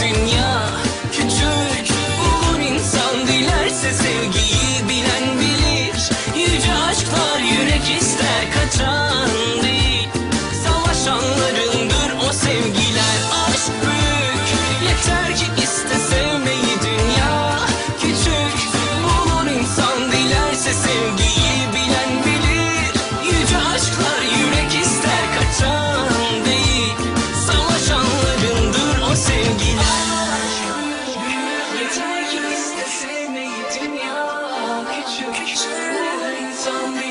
dünya. Küçük Bulur insan dilerse sevgiyi bilen bilir. Yüce aşklar yürek ister kaçan değil. Savaşanlarındır o sevgiler. Aşk büyük yeter ki iste sevmeyi dünya. Küçük Bulur insan dilerse sevgiyi seni dünya küçük, küçük insan bir